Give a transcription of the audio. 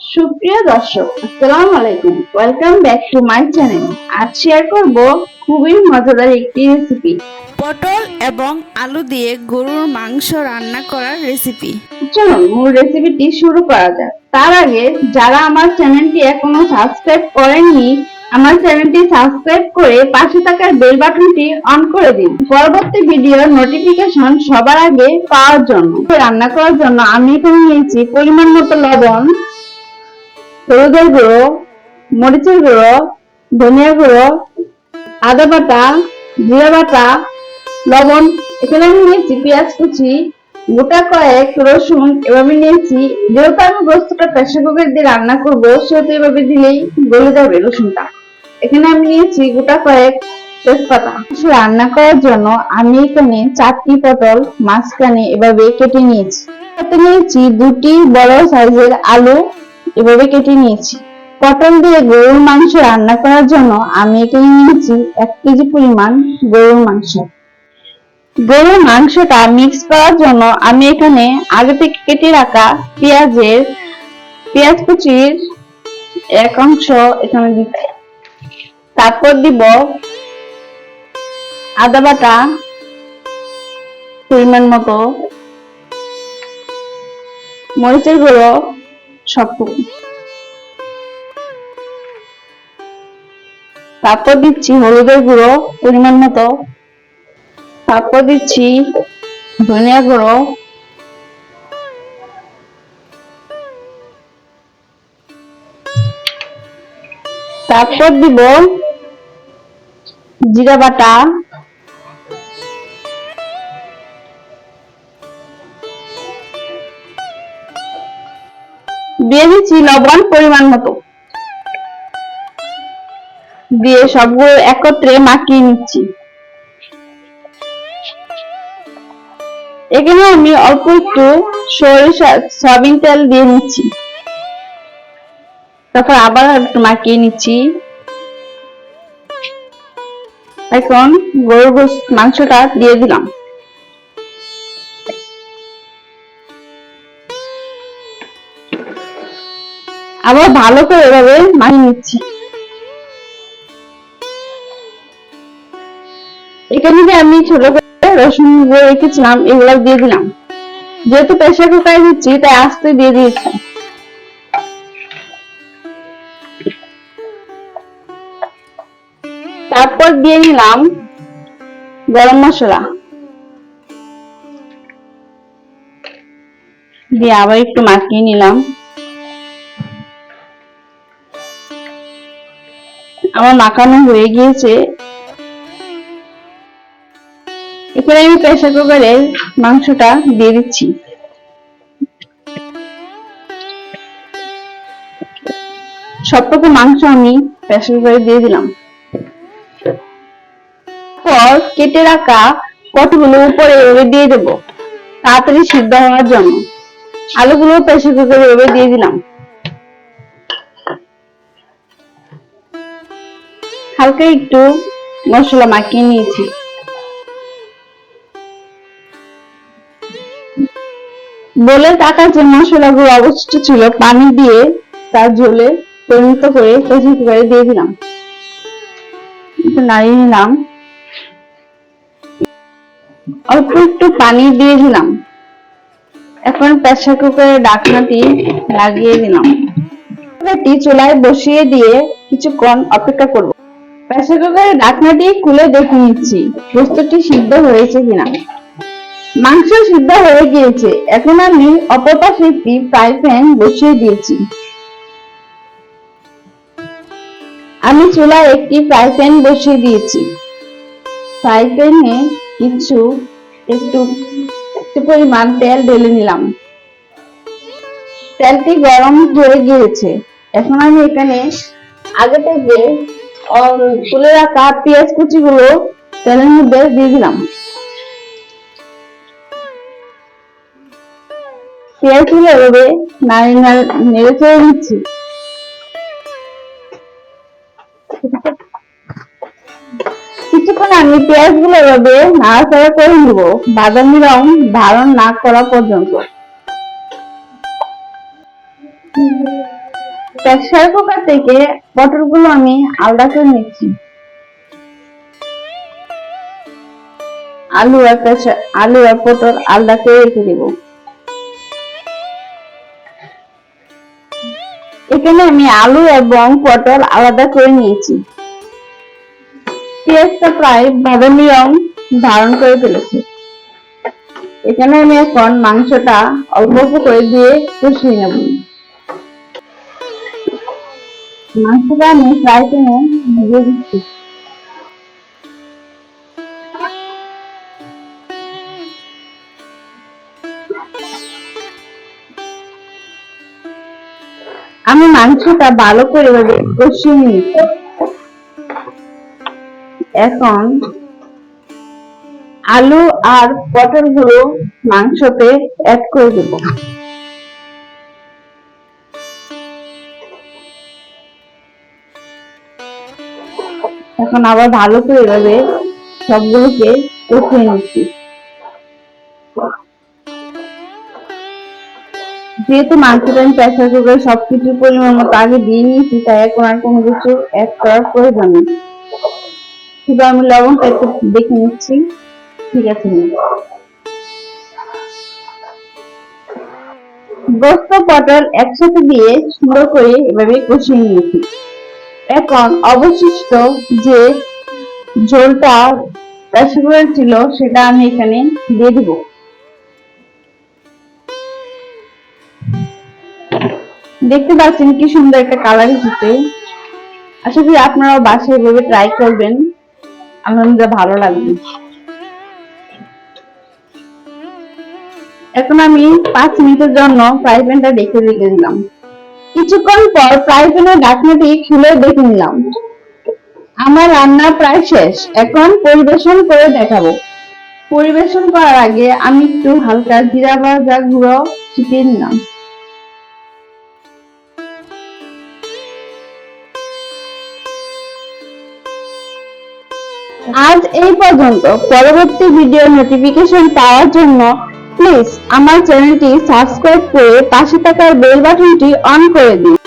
সুপ্রিয় দর্শক আসসালামু আলাইকুম। Welcome back to my channel আজ শেয়ার করব খুবই মজাদার একটি রেসিপি পটল এবং আলু দিয়ে গরুর মাংস রান্না করার রেসিপি চলুন মূল রেসিপিটি শুরু করা যাক। তার আগে যারা আমার চ্যানেলটি এখনও সাবস্ক্রাইব করেননি আমার চ্যানেলটি সাবস্ক্রাইব করে পাশে থাকা বেল বাটনটি অন করে দিন। পরবর্তী ভিডিওর নোটিফিকেশন সবার আগে পাওয়ার জন্য। রান্না করার জন্য আমি এখানে নিয়েছি পরিমাণ মতো লবণ হলুদের গুঁড়ো, মরিচের গুঁড়ো, ধনিয়া গুঁড়ো, আদা বাটা, জিরা বাটা, লবণ, এখানে আমি নিয়েছি পেঁয়াজ কুচি, গোটা কয়েক রসুন এভাবে নিয়েছি, যেহেতু আমি গোস্তটা প্রেসার কুকার দিয়ে রান্না করব, সেহেতু এভাবে দিলেই গলে যাবে রসুনটা। এখানে আমি নিয়েছি গোটা কয়েক তেজপাতা। রান্না করার জন্য আমি এখানে চারটি পটল মাঝখানে এভাবে কেটে নিয়েছি। নিয়েছি দুটি বড় সাইজের আলু এভাবে কেটে নিয়েছি। পটল দিয়ে গরুর মাংস রান্না করার জন্য আমি এখানে নিয়েছি এক কেজি পরিমাণ গরুর মাংস। গরুর মাংসটা মিক্স করার জন্য আমি এখানে আগে থেকে কেটে রাখা পেঁয়াজের পেঁয়াজ কুচির এক অংশ এখানে দিচ্ছি। তারপর দিব আদা বাটা পরিমাণ মতো, মরিচের গুঁড়ো সবটুকু তারপর দিচ্ছি হলুদের গুঁড়ো পরিমাণ মতো। তারপর দিচ্ছি ধনিয়া গুঁড়ো। তারপর দিব জিরা বাটা। দিয়ে দিচ্ছি লবণ পরিমাণ মতো। দিয়ে সবগুলো একত্রে মাখিয়ে নিচ্ছি। এখানে আমি অল্প একটু সরিষা, সয়াবিন তেল দিয়ে নিচ্ছি। তারপর আবার একটু মাখিয়ে নিচ্ছি। এখন গরুর মাংসটা দিয়ে দিলাম। আবার ভালো করে এভাবে মাখিয়ে নিচ্ছি। এখানে যে আমি ছোট করে রসুন রেখেছিলাম, এগুলো দিয়ে দিলাম। যেহেতু প্রেসার কুকারে দিচ্ছি, তাই আস্তে দিয়ে দিয়েছি। তারপর দিয়ে নিলাম গরম মশলা। দিয়ে আবার একটু মাখিয়ে নিলাম। আমার মাখানো হয়ে গিয়েছে। এখানে আমি প্রেসার কুকারে মাংসটা দিয়ে দিচ্ছি। সবটুকু মাংস আমি প্রেসার কুকারে দিয়ে দিলাম। পর কেটে রাখা কতগুলো উপরে এভাবে দিয়ে দেবো। তাড়াতাড়ি সিদ্ধ হওয়ার জন্য। আলুগুলো প্রেসার কুকারে এভাবে দিয়ে দিলাম। হালকা একটু মশলা মাখিয়ে নিয়েছি। বলে টাকা যে মশলাগুলো অবশিষ্ট ছিল, পানি দিয়ে তার ঝোলে পরিণত করে প্রেসার কুকারে দিয়ে দিলাম। নাড়িয়ে নিলাম। অল্প একটু পানি দিয়ে দিলাম। এখন প্রেসার কুকারের ঢাকনাটি লাগিয়ে দিলাম। চুলায় বসিয়ে দিয়ে কিছুক্ষণ অপেক্ষা করব। প্রেসার কুকারের ঢাকনাটি খুলে দেখে নিচ্ছি, বস্তুটি সিদ্ধ হয়েছে কিনা। মাংস সিদ্ধ হয়ে গিয়েছে, এখন আমি অপর পাশে একটি ফ্রাই প্যান বসিয়ে দিয়েছি। আমি চুলায় একটি ফ্রাই প্যান বসিয়ে দিয়েছি। ফ্রাই প্যানে কিছু, একটু একটু পরিমাণ তেল ঢেলে নিলাম। তেলটি গরম হয়ে গিয়েছে। এখন আমি এখানে আগে থেকে তুলে রাখা পেঁয়াজ কুচিগুলো তেলের মধ্যে দিয়ে দিলাম। পেঁয়াজগুলো এভাবে নাড়ি নেড়ে চেড়ে নিচ্ছি। কিছুক্ষণ আমি পেঁয়াজগুলো এভাবে নাড়াচাড়া করে নিব। বাদামি রং ধারণ না করা পর্যন্ত। প্রেসার কুকার থেকে পটলগুলো আমি আলাদা করে নিচ্ছি। আলু আর প্রেসার আলু আর পটল আলাদা করে রেখে দেব। এখানে আমি আলু এবং পটল আলাদা করে নিয়েছি। পেঁয়াজটা প্রায় বাদামি রং ধারণ করে ফেলেছে। এখানে আমি এখন মাংসটা অল্প অল্প করে দিয়ে কষিয়ে নেব। মাংসটা আমি ফ্রাই দিয়ে দিচ্ছি। আমি মাংসটা ভালো করে কষিয়ে নিয়েছি এখন আলু আর পটলগুলো মাংসতে অ্যাড করে দেব। এখন আবার ভালো করে এভাবে সবগুলোকে কষিয়ে নিচ্ছি। যেহেতু মাংসটা আমি প্রেসার কুকারে সবকিছু পরিমাণ মতো আগে দিয়ে নিয়েছি, তাই এখন আর কোনো কিছু অ্যাড করার প্রয়োজন নেই। শুধু আমি লবণটা একটু দেখে নিচ্ছি। ঠিক আছে গোস্ত পটল একসাথে দিয়ে সুন্দর করে এভাবে কষিয়ে নিয়েছি। এখন অবশিষ্ট যে ঝোলটা প্রেসার ছিল, সেটা আমি এখানে দিয়ে দিব। দেখতে পাচ্ছেন কি সুন্দর একটা কালার এসেছে। আশা করি আপনারাও বাসায় এভাবে ট্রাই করবেন। আমার ভালো লাগবে। এখন আমি পাঁচ মিনিটের জন্য ফ্রাই প্যানটা রেখে রেখে দিলাম। কিছুক্ষণ পর ফ্রাই প্যানের ঢাকনাটি খুলে দেখে নিলাম। আমার রান্না প্রায় শেষ, এখন পরিবেশন করে দেখাবো। পরিবেশন করার আগে আমি একটু হালকা জিরা ভাজা গুঁড়ো ছিটিয়ে নিলাম। আজ এই পর্যন্ত। পরবর্তী ভিডিও নোটিফিকেশন পাওয়ার জন্য প্লিজ আমার চ্যানেলটি সাবস্ক্রাইব করে পাশে থাকার বেল বাটনটি অন করে দিন।